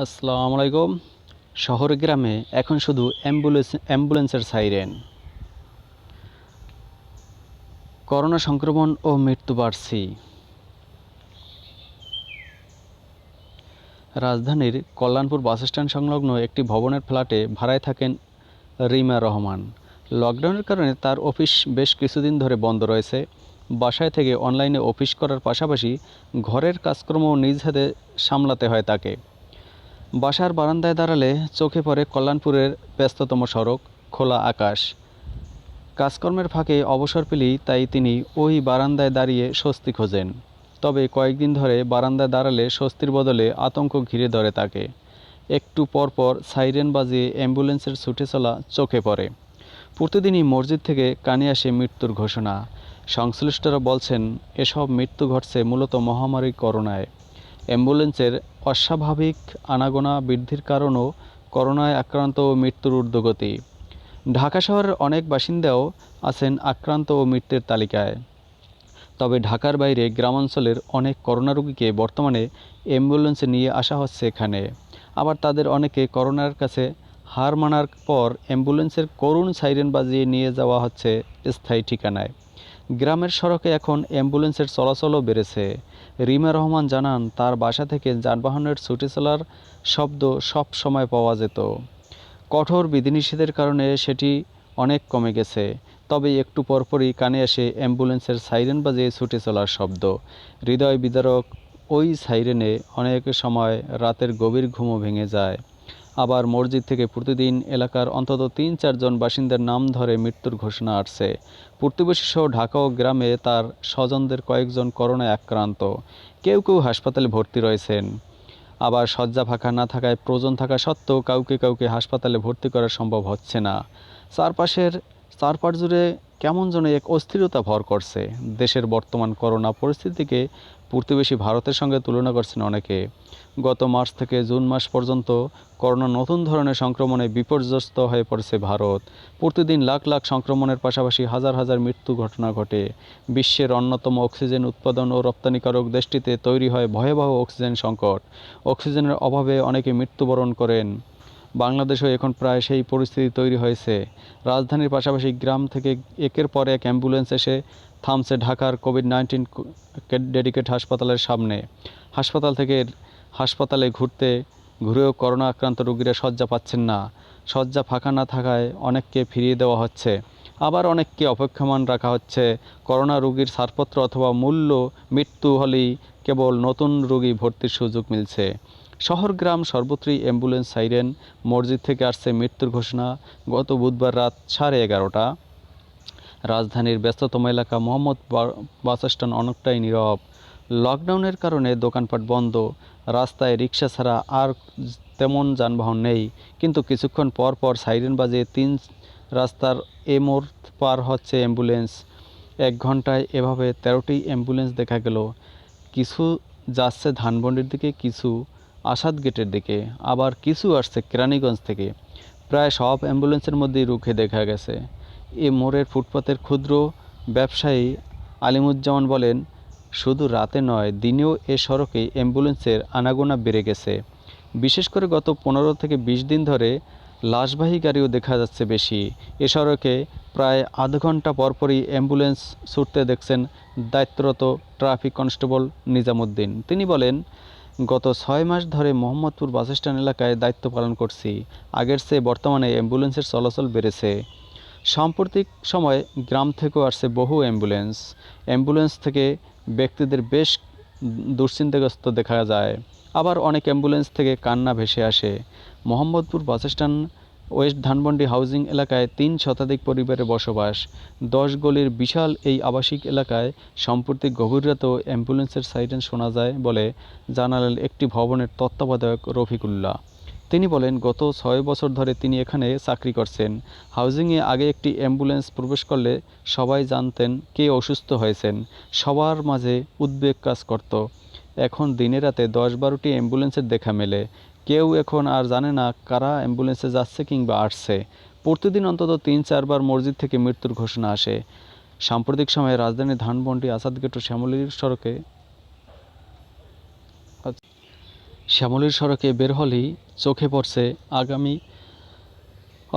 আসসালামু আলাইকুম। শহর গ্রামে এখন শুধু অ্যাম্বুলেন্স, অ্যাম্বুলেন্সের সাইরেন। করোনা সংক্রমণ ও মৃত্যু বাড়ছি। রাজধানীর কল্যাণপুর বাসস্ট্যান্ড সংলগ্ন একটি ভবনের ফ্ল্যাটে ভাড়ায় থাকেন রিমা রহমান। লকডাউনের কারণে তার অফিস বেশ কিছুদিন ধরে বন্ধ রয়েছে। বাসায় থেকে অনলাইনে অফিস করার পাশাপাশি ঘরের কাজকর্ম নিজ হাতে সামলাতে হয় তাকে। বাসার বারান্দায় দাঁড়ালে চোখে পড়ে কল্যাণপুরের ব্যস্ততম সড়ক, খোলা আকাশ। কাজকর্মের ফাঁকে অবসর পেলেই তাই তিনি ওই বারান্দায় দাঁড়িয়ে স্বস্তি খোঁজেন। তবে কয়েকদিন ধরে বারান্দায় দাঁড়ালে স্বস্তির বদলে আতঙ্ক ঘিরে ধরে তাকে। একটু পর পর সাইরেন বাজিয়ে অ্যাম্বুলেন্সের ছুটে চলা চোখে পড়ে। প্রতিদিনই মসজিদ থেকে কানে আসে মৃত্যুর ঘোষণা। সংশ্লিষ্টরা বলছেন, এসব মৃত্যু ঘটছে মূলত মহামারী করোনায়। অ্যাম্বুলেন্সের অস্বাভাবিক আনাগোনা বৃদ্ধির কারণও করোনায় আক্রান্ত ও মৃত্যুর ঊর্ধ্বগতি। ঢাকা শহরের অনেক বাসিন্দাও আছেন আক্রান্ত ও মৃত্যুর তালিকায়। তবে ঢাকার বাইরে গ্রামাঞ্চলের অনেক করোনা রোগীকে বর্তমানে অ্যাম্বুলেন্সে নিয়ে আসা হচ্ছে এখানে। আবার তাদের অনেকে করোনার কাছে হার মানার পর অ্যাম্বুলেন্সের করুণ সাইরেন বাজিয়ে নিয়ে যাওয়া হচ্ছে স্থায়ী ঠিকানায়। গ্রামের সড়কে এখন অ্যাম্বুলেন্সের চলাচলও বেড়েছে। রিমা রহমান জানান, তার বাসা থেকে যানবাহনের ছুটে চলার শব্দ সব সময় পাওয়া যেত। কঠোর বিধিনিষেধের কারণে সেটি অনেক কমে গেছে। তবে একটু পরপরই কানে আসে অ্যাম্বুলেন্সের সাইরেন বাজিয়ে ছুটে চলার শব্দ। হৃদয় বিদারক ওই সাইরেনে অনেক সময় রাতের গভীর ঘুমও ভেঙে যায়। আবার মসজিদ থেকে প্রতিদিন এলাকার অন্তত তিন চারজন বাসিন্দার নাম ধরে মৃত্যুর ঘোষণা আসছে। প্রতিবেশী সহ ঢাকা ও গ্রামে তার স্বজনদের কয়েকজন করোনায় আক্রান্ত। কেউ কেউ হাসপাতালে ভর্তি রয়েছেন। আবার শয্যা ফাঁকা না থাকায় প্রয়োজন থাকা সত্ত্বেও কাউকে কাউকে হাসপাতালে ভর্তি করা সম্ভব হচ্ছে না। চারপাশের চারপাশ জুড়ে কেমন যেন এক অস্থিরতা ভর করছে। দেশের বর্তমান করোনা পরিস্থিতিকে প্রতিবেশী ভারতের সঙ্গে তুলনা করছেন অনেকে। গত মার্চ থেকে জুন মাস পর্যন্ত করোনা নতুন ধরনের সংক্রমণে বিপর্যস্ত হয়ে পড়েছে ভারত। প্রতিদিন লাখ লাখ সংক্রমণের পাশাপাশি হাজার হাজার মৃত্যু ঘটনা ঘটে। বিশ্বের অন্যতম অক্সিজেন উৎপাদন ও রপ্তানিকারক দেশটিতে তৈরি হয় ভয়াবহ অক্সিজেন সংকট। অক্সিজেনের অভাবে অনেকে মৃত্যুবরণ করেন। বাংলাদেশেও এখন প্রায় সেই পরিস্থিতি তৈরি হয়েছে। রাজধানীর পাশাপাশি গ্রাম থেকে একের পর এক অ্যাম্বুলেন্স এসে থামছে ঢাকার কোভিড নাইন্টিন ডেডিকেট হাসপাতালের সামনে। হাসপাতাল থেকে হাসপাতালে ঘুরতে, ঘুরেও করোনা আক্রান্ত রোগীরা শয্যা পাচ্ছেন না। শয্যা ফাঁকা না থাকায় অনেককে ফিরিয়ে দেওয়া হচ্ছে। আবার অনেককে অপেক্ষমান রাখা হচ্ছে। করোনা রোগীর ছাড়পত্র অথবা মূল্য, মৃত্যু হলেই কেবল নতুন রোগী ভর্তির সুযোগ মিলছে। শহর গ্রাম সর্বত্রই অ্যাম্বুলেন্স সাইরেন, মসজিদ থেকে আসছে মৃত্যুর ঘোষণা গত বুধবার রাত সাড়ে এগারোটা। রাজধানীর ব্যস্ততম এলাকা মোহাম্মদ বাসস্ট্যান্ড অনেকটাই নীরব। লকডাউনের কারণে দোকানপাট বন্ধ, রাস্তায় রিক্সা ছাড়া আর তেমন যানবাহন নেই। কিন্তু কিছুক্ষণ পর পর সাইরেন বাজে তিন রাস্তার এ মোড় পার হচ্ছে অ্যাম্বুলেন্স। এক ঘন্টায় এভাবে তেরোটি অ্যাম্বুলেন্স দেখা গেল। কিছু যাচ্ছে ধানমন্ডির দিকে, কিছু আসাদ গেটের দিকে, আবার কিছু আসছে কেরানীগঞ্জ থেকে। প্রায় সব অ্যাম্বুলেন্সের মধ্যেই রুখে দেখা গেছে। এ মোড়ের ফুটপাতের ক্ষুদ্র ব্যবসায়ী আলিমুজ্জামান বলেন, শুধু রাতে নয়, দিনেও এ সড়কে অ্যাম্বুলেন্সের আনাগোনা বেড়ে গেছে। বিশেষ করে গত পনেরো থেকে বিশ দিন ধরে লাশবাহী গাড়িও দেখা যাচ্ছে বেশি। এ সড়কে প্রায় আধ ঘণ্টা পরপরই অ্যাম্বুলেন্স ছুটতে দেখছেন দায়িত্বরত ট্রাফিক কনস্টেবল নিজামুদ্দিন। তিনি বলেন গত ছয় মাস ধরে মোহাম্মদপুর বাসস্ট্যান্ড এলাকায় দায়িত্ব পালন করছি। আগের চেয়ে বর্তমানে অ্যাম্বুলেন্সের চলাচল বেড়েছে। সাম্প্রতিক সময়ে গ্রাম থেকেও আসছে বহু অ্যাম্বুলেন্স। অ্যাম্বুলেন্স থেকে ব্যক্তিদের বেশ দুশ্চিন্তাগ্রস্ত দেখা যায়। আবার অনেক অ্যাম্বুলেন্স থেকে কান্না ভেসে আসে। Mohammadpur bus stand west Dhanmondi housing এলাকায় তিন শতাধিক পরিবারের বসবাস। দশ গলির বিশাল এই আবাসিক এলাকায় সম্প্রতি গভীর রাতেও অ্যাম্বুলেন্সের সাইরেন শোনা যায় বলে জানালেন একটি ভবনের তত্ত্বাবধায়ক রফিকুল্লাহ। তিনি বলেন, গত ছয় বছর ধরে তিনি এখানে চাকরি করছেন। হাউজিংয়ে আগে একটি অ্যাম্বুলেন্স প্রবেশ করলে সবাই জানতেন কে অসুস্থ হয়েছেন। সবার মাঝে উদ্বেগ কাজ করত। এখন দিনে রাতে দশ বারোটি অ্যাম্বুলেন্সের দেখা মেলে। কেউ এখন আর জানে না কারা অ্যাম্বুলেন্সে যাচ্ছে কিংবা আসছে। প্রতিদিন অন্তত তিন, চারবার মসজিদ থেকে মৃত্যুর ঘোষণা আসে। সাম্প্রতিক সময়ে রাজধানী ধানমন্ডি আসাদগেট ও শ্যামলীর সড়কে শ্যামলীর সড়কে বের হলেই চোখে পড়ছে আগামী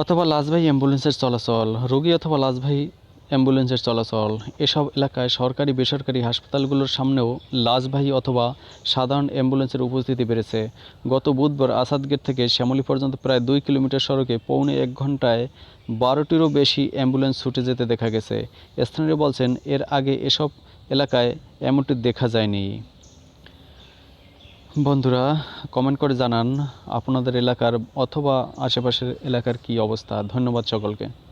অথবা লাশবাহী অ্যাম্বুলেন্সের চলাচল। রোগী অথবা লাশবাহী অ্যাম্বুলেন্সের চলাচল। এসব এলাকায় সরকারি, বেসরকারি হাসপাতালগুলোর সামনেও লাশবাহী অথবা সাধারণ অ্যাম্বুলেন্সের উপস্থিতি বেড়েছে। গত বুধবার আসাদগেট থেকে শ্যামলী পর্যন্ত প্রায় দুই কিলোমিটার সড়কে পৌনে এক ঘন্টায় বারোটিরও বেশি অ্যাম্বুলেন্স ছুটে যেতে দেখা গেছে। স্থানীয় বলছেন, এর আগে এসব এলাকায় এমনটি দেখা যায়নি। বন্ধুরা, কমেন্ট করে জানান আপনাদের এলাকার অথবা আশেপাশের এলাকার কি অবস্থা। ধন্যবাদ সকলকে।